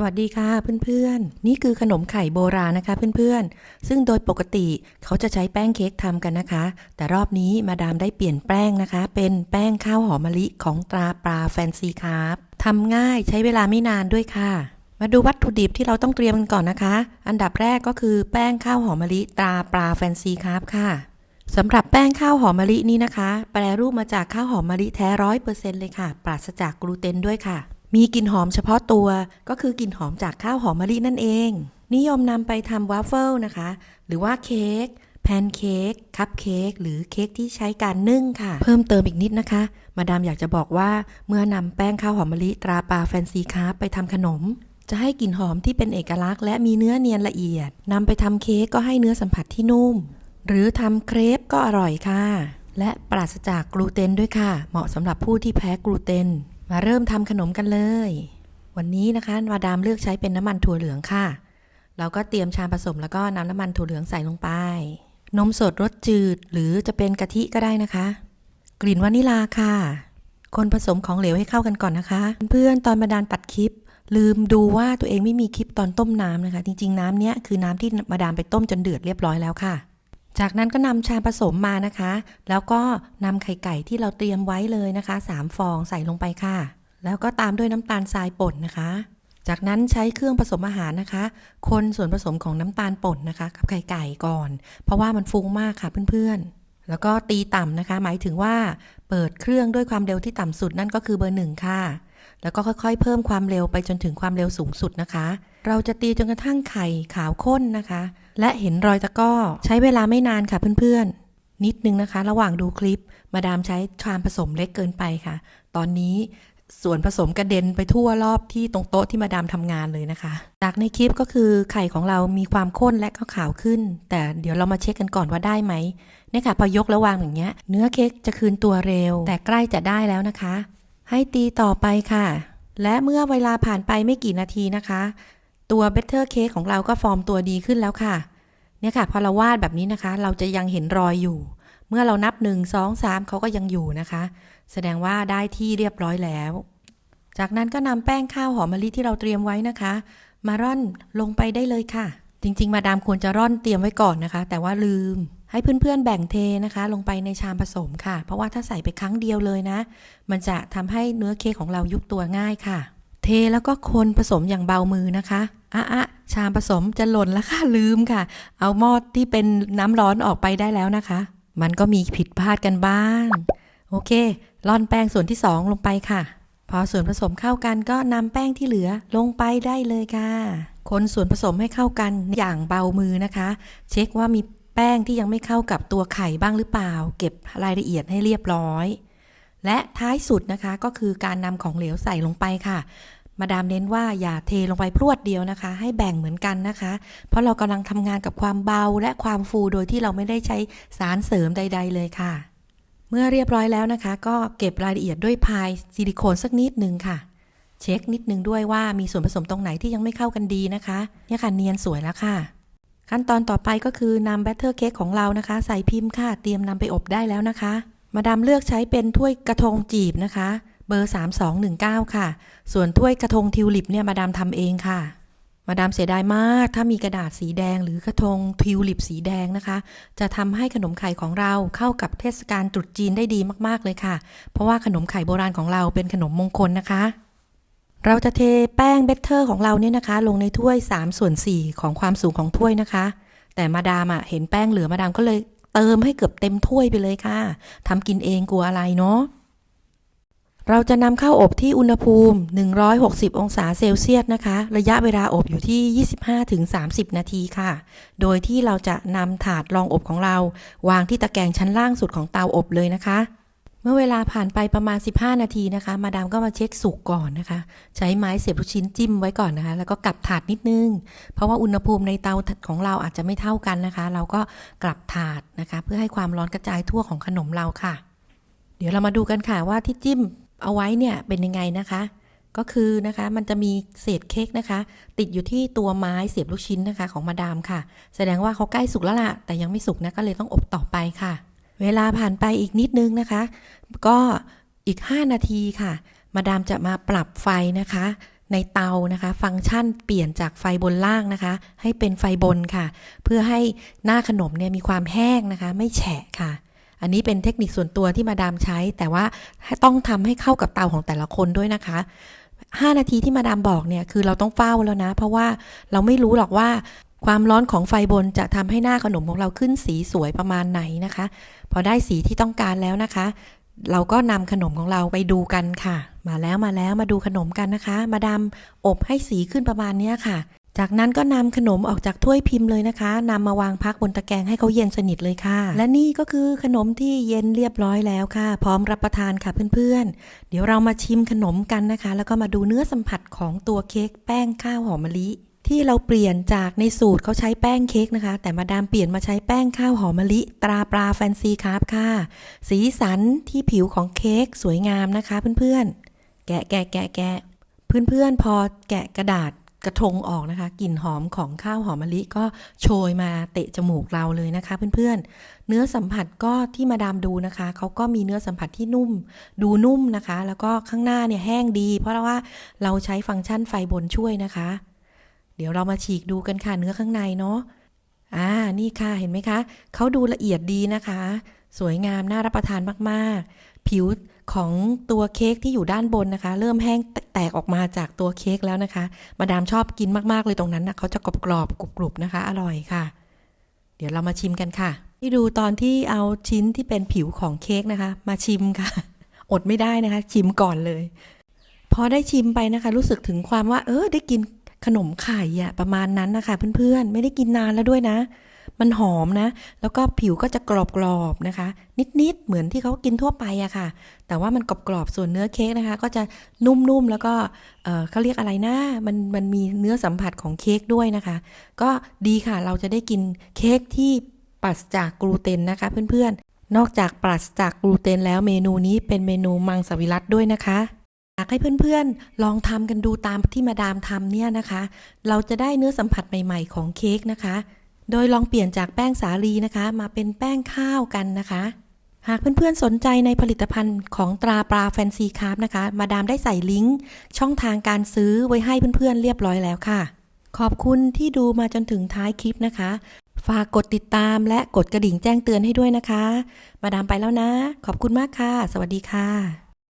สวัสดีค่ะเพื่อนๆ นี่คือขนมไข่โบราณนะคะเพื่อนๆ ซึ่งโดยปกติเขาจะใช้แป้งเค้กทำกันนะคะ แต่รอบนี้มาดามได้เปลี่ยนแป้งนะคะ เป็นแป้งข้าวหอมมะลิของตราปลาแฟนซีครับทำง่ายใช้เวลาไม่นานด้วยค่ะ มาดูวัตถุดิบที่เราต้องเตรียมกันก่อนนะคะ อันดับแรกก็คือแป้งข้าวหอมมะลิตราปลาแฟนซีครับค่ะสำหรับแป้งข้าวหอมมะลินี้นะคะ แปรรูปมาจากข้าวหอมมะลิแท้ร้อยเปอร์เซ็นต์เลยค่ะ ปราศจากกลูเตนด้วยค่ะ มีกลิ่นหอมเฉพาะตัวก็คือกลิ่นหอมจากข้าวหอมมะลินั่นเอง นิยมนำไปทำวาฟเฟิลนะคะ หรือว่าเค้กแพนเค้กคัพเค้กหรือเค้กที่ใช้การนึ่งค่ะ เพิ่มเติมอีกนิดนะคะ มาดามอยากจะบอกว่าเมื่อนำแป้งข้าวหอมมะลิตราปาแฟนซีคาไปทำขนม จะให้กลิ่นหอมที่เป็นเอกลักษณ์และมีเนื้อเนียนละเอียดนำไปทำเค้กก็ให้เนื้อสัมผัสที่นุ่ม หรือทำเครปก็อร่อยค่ะ และปราศจากกลูเตนด้วยค่ะ เหมาะสำหรับผู้ที่แพ้กลูเตน มาเริ่มทำขนมกันเลย วันนี้นะคะมาดามเลือกใช้เป็นน้ำมันถั่วเหลืองค่ะ เราก็เตรียมชามผสมแล้วก็นำน้ำมันถั่วเหลืองใส่ลงไป นมสดรสจืดหรือจะเป็นกะทิก็ได้นะคะ กลิ่นวานิลาค่ะ คนผสมของเหลวให้เข้ากันก่อนนะคะ เพื่อนตอนมาดามตัดคลิป ลืมดูว่าตัวเองไม่มีคลิปตอนต้มน้ำนะคะ จริงๆน้ำเนี้ยคือน้ำที่มาดามไปต้มจนเดือดเรียบร้อยแล้วค่ะ จากนั้นก็นำชาผสมมานะคะ แล้วก็นำไข่ไก่ที่เราเตรียมไว้เลยนะคะ 3 ฟองใส่ลงไปค่ะ แล้วก็ตามด้วยน้ำตาลทรายป่นนะคะ จากนั้นใช้เครื่องผสมอาหารนะคะ คนส่วนผสมของน้ำตาลป่นนะคะ กับไข่ไก่ก่อน เพราะว่ามันฟุ้งมากค่ะเพื่อนๆ แล้วก็ตีต่ำนะคะ หมายถึงว่าเปิดเครื่องด้วยความเร็วที่ต่ำสุดนั่นก็คือเบอร์หนึ่งค่ะแล้วก็ค่อยๆ เพิ่มความเร็วไปจนถึงความเร็วสูงสุดนะคะ เราจะตีจนกระทั่งไข่ขาวข้นนะคะ และเห็นรอยตะก้อ ใช้เวลาไม่นานค่ะเพื่อนๆ นิดนึงนะคะ ระหว่างดูคลิป มาดามใช้ชามผสมเล็กเกินไปค่ะ ตอนนี้ส่วนผสมกระเด็นไปทั่วรอบที่ตรงโต๊ะที่มาดามทำงานเลยนะคะ จากในคลิปก็คือไข่ของเรามีความข้นและก็ขาวขึ้น แต่เดี๋ยวเรามาเช็คกันก่อนว่าได้ไหมเนี่ยค่ะพอยกแล้ววางอย่างเงี้ย เนื้อเค้กจะคืนตัวเร็ว แต่ใกล้จะได้แล้วนะคะ ให้ตีต่อไปค่ะ และเมื่อเวลาผ่านไปไม่กี่นาทีนะคะ ตัวเบเ t อร์เค้กของเราก็ฟอร์มตัวดีขึ้นแล้วค่ะ เนี่ยค่ะ พอเราวาดแบบนี้นะคะ เราจะยังเห็นรอยอยู่ เมื่อเรานับ 1 2 3 เขาก็ยังอยู่นะคะ แสดงว่าได้ที่เรียบร้อยแล้ว จากนั้นก็นำแป้งข้าวหอมมะลิที่เราเตรียมไว้นะคะ มาร่อนลงไปได้เลยค่ะ จริง ๆ มาดามควรจะร่อนเตรียมไว้ก่อนนะคะ แต่ว่าลืมให้เพื่อนๆแบ่งเทนะคะ ลงไปในชามผสมค่ะ เพราะว่าถ้าใส่ไปครั้งเดียวเลยนะ มันจะทำให้เนื้อเค้กของเรายุบตัวง่ายค่ะ เทแล้วก็คนผสมอย่างเบามือนะคะ อะอะชามผสมจะหล่นแล้วค่ะลืมค่ะ เอาหม้อที่เป็นน้ำร้อนออกไปได้แล้วนะคะ มันก็มีผิดพลาดกันบ้าง โอเคร่อนแป้งส่วนที่2ลงไปค่ะ พอส่วนผสมเข้ากันก็นำแป้งที่เหลือลงไปได้เลยค่ะ คนส่วนผสมให้เข้ากันอย่างเบามือนะคะ เช็คว่ามีแป้งที่ยังไม่เข้ากับตัวไข่บ้างหรือเปล่า เก็บรายละเอียดให้เรียบร้อย และท้ายสุดนะคะก็คือการนำของเหลวใส่ลงไปค่ะ มาดามเน้นว่าอย่าเทลงไปพรวดเดียวนะคะ ให้แบ่งเหมือนกันนะคะ เพราะเรากำลังทำงานกับความเบาและความฟูโดยที่เราไม่ได้ใช้สารเสริมใด ๆ เลยค่ะ เมื่อเรียบร้อยแล้วนะคะ ก็เก็บรายละเอียดด้วยพายซิลิโคนสักนิดนึงค่ะ เช็คนิดนึงด้วยว่ามีส่วนผสมตรงไหนที่ยังไม่เข้ากันดีนะคะเนี่ยค่ะเนียนสวยแล้วค่ะ ขั้นตอนต่อไปก็คือนำแบตเตอร์เค้กของเรานะคะ ใส่พิมพ์ค่ะ เตรียมนำไปอบได้แล้วนะคะ มาดามเลือกใช้เป็นถ้วยกระทงจีบนะคะ เบอร์ 3219 ค่ะ ส่วนถ้วยกระทงทิวลิปเนี่ยมาดามทำเองค่ะ มาดามเสียดายมาก ถ้ามีกระดาษสีแดงหรือกระทงทิวลิปสีแดงนะคะ จะทำให้ขนมไข่ของเราเข้ากับเทศกาลตรุษจีนได้ดีมากๆเลยค่ะ เพราะว่าขนมไข่โบราณของเราเป็นขนมมงคลนะคะเราจะเทแป้งเบตเตอร์ของเราเนี่ยนะคะ ลงในถ้วย 3 ส่วน 4 ของความสูงของถ้วยนะคะ แต่มาดามอะเห็นแป้งเหลือมาดามก็เลยเติมให้เกือบเต็มถ้วยไปเลยค่ะทำกินเองกลัวอะไรเนาะ เราจะนำเข้าอบที่อุณหภูมิ 160 องศาเซลเซียสนะคะ ระยะเวลาอบอยู่ที่ 25-30 นาทีค่ะ โดยที่เราจะนำถาดรองอบของเรา วางที่ตะแกรงชั้นล่างสุดของเตาอบเลยนะคะ เมื่อเวลาผ่านไปประมาณ 15 นาทีนะคะ มาดามก็มาเช็คสุกก่อนนะคะ ใช้ไม้เสียบลูกชิ้นจิ้มไว้ก่อนนะคะ แล้วก็กลับถาดนิดนึง เพราะว่าอุณหภูมิในเตาของเราอาจจะไม่เท่ากันนะคะ เราก็กลับถาดนะคะ เพื่อให้ความร้อนกระจายทั่วของขนมเราค่ะเดี๋ยวเรามาดูกันค่ะว่าที่จิ้ม เอาไว้เนี่ยเป็นยังไงนะคะ ก็คือนะคะมันจะมีเศษเค้กนะคะ ติดอยู่ที่ตัวไม้เสียบลูกชิ้นนะคะของมาดามค่ะ แสดงว่าเขาใกล้สุกแล้วล่ะ แต่ยังไม่สุกนะก็เลยต้องอบต่อไปค่ะ เวลาผ่านไปอีกนิดนึงนะคะ ก็อีก 5 นาทีค่ะ มาดามจะมาปรับไฟนะคะ ในเตานะคะ ฟังก์ชันเปลี่ยนจากไฟบนล่างนะคะ ให้เป็นไฟบนค่ะ เพื่อให้หน้าขนมเนี่ยมีความแห้งนะคะ ไม่แฉะค่ะ อันนี้เป็นเทคนิคส่วนตัวที่มาดามใช้ แต่ว่าต้องทำให้เข้ากับเตาของแต่ละคนด้วยนะคะ5 นาทีที่มาดามบอกเนี่ยคือเราต้องเฝ้าแล้วนะ เพราะว่าเราไม่รู้หรอกว่าความร้อนของไฟบนจะทำให้หน้าขนมของเราขึ้นสีสวยประมาณไหนนะคะ พอได้สีที่ต้องการแล้วนะคะ เราก็นำขนมของเราไปดูกันค่ะ มาแล้วมาแล้วมาดูขนมกันนะคะ มาดามอบให้สีขึ้นประมาณเนี้ยค่ะ จากนั้นก็นำขนมออกจากถ้วยพิมพ์เลยนะคะนำมาวางพักบนตะแกรงให้เขาเย็นสนิทเลยค่ะ และนี่ก็คือขนมที่เย็นเรียบร้อยแล้วค่ะ พร้อมรับประทานค่ะเพื่อนๆ เดี๋ยวเรามาชิมขนมกันนะคะ แล้วก็มาดูเนื้อสัมผัสของตัวเค้กแป้งข้าวหอมมะลิที่เราเปลี่ยนจากในสูตรเขาใช้แป้งเค้กนะคะ แต่มาดามเปลี่ยนมาใช้แป้งข้าวหอมมะลิ ตราปลาแฟนซีคาร์บค่ะ สีสันที่ผิวของเค้กสวยงามนะคะเพื่อนๆ แกะแกะแกะแกะเพื่อนๆพอแกะกระดาษ กระทงออกนะคะกลิ่นหอมของข้าวหอมมะลิก็โชยมาเตะจมูกเราเลยนะคะ เพื่อนๆ เนื้อสัมผัสก็ที่มาดามดูนะคะเขาก็มีเนื้อสัมผัสที่นุ่ม ดูนุ่มนะคะ แล้วก็ข้างหน้าเนี่ยแห้งดี เพราะว่าเราใช้ฟังก์ชันไฟบนช่วยนะคะ เดี๋ยวเรามาฉีกดูกันค่ะเนื้อข้างในเนาะอ่านี่ค่ะเห็นไหมคะเขาดูละเอียดดีนะคะ สวยงามน่ารับประทานมากๆ ผิวของตัวเค้กที่อยู่ด้านบนนะคะ เริ่มแห้งแตกออกมาจากตัวเค้กแล้วนะคะ มาดามชอบกินมากๆเลยตรงนั้นนะเขาจะกรอบกรอบกรุบๆนะคะ อร่อยค่ะ เดี๋ยวเรามาชิมกันค่ะ ที่ดูตอนที่เอาชิ้นที่เป็นผิวของเค้กนะคะ มาชิมค่ะ อดไม่ได้นะคะ ชิมก่อนเลย พอได้ชิมไปนะคะ รู้สึกถึงความว่า เออได้กินขนมไข่อะประมาณนั้นนะคะ เพื่อนๆ ไม่ได้กินนานแล้วด้วยนะ มันหอมนะ แล้วก็ผิวก็จะกรอบๆนะคะ นิดๆ เหมือนที่เขากินทั่วไปอะค่ะ แต่ว่ามันกรอบๆ ส่วนเนื้อเค้กนะคะ ก็จะนุ่มๆ แล้วก็เออเขาเรียกอะไรนะ มันมันมีเนื้อสัมผัสของเค้กด้วยนะคะ ก็ดีค่ะ เราจะได้กินเค้กที่ปราศจากกลูเตนนะคะเพื่อนๆ นอกจากปราศจากกลูเตนแล้วเมนูนี้เป็นเมนูมังสวิรัตด้วยนะคะอยากให้เพื่อนๆ ลองทำกันดูตามที่มาดามทำเนี่ยนะคะ เราจะได้เนื้อสัมผัสใหม่ๆของเค้กนะคะ โดยลองเปลี่ยนจากแป้งสาลีนะคะ มาเป็นแป้งข้าวกันนะคะ หากเพื่อนๆสนใจในผลิตภัณฑ์ของตราปลาแฟนซีคาร์บนะคะ มาดามได้ใส่ลิงก์ ช่องทางการซื้อไว้ให้เพื่อนๆเรียบร้อยแล้วค่ะ ขอบคุณที่ดูมาจนถึงท้ายคลิปนะคะ ฝากกดติดตามและกดกระดิ่งแจ้งเตือนให้ด้วยนะคะ มาดามไปแล้วนะ ขอบคุณมากค่ะ สวัสดีค่ะ